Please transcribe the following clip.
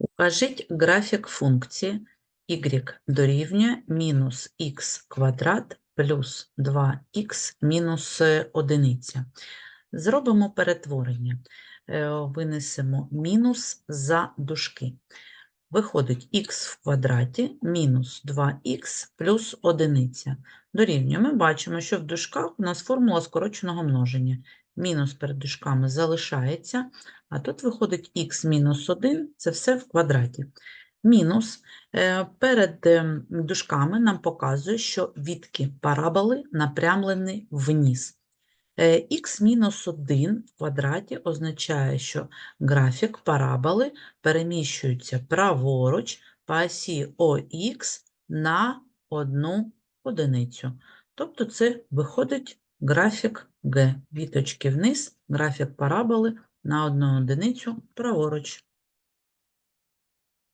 Укажіть графік функції y дорівнює мінус х квадрат плюс 2х мінус е, одиниця. Зробимо перетворення. Е, Винесемо мінус за дужки. Виходить х в квадраті мінус 2х плюс одиниця. Дорівнює. Ми бачимо, що в дужках у нас формула скороченого множення. Мінус перед дужками залишається, а тут виходить х мінус 1, це все в квадраті. Мінус е, перед ем, дужками нам показує, що відки параболи напрямлені вниз. Е, х мінус 1 в квадраті означає, що графік параболи переміщується праворуч по осі ОХ на одну одиницю. Тобто це виходить графік Г. Віточки вниз, графік параболи на одну одиницю праворуч.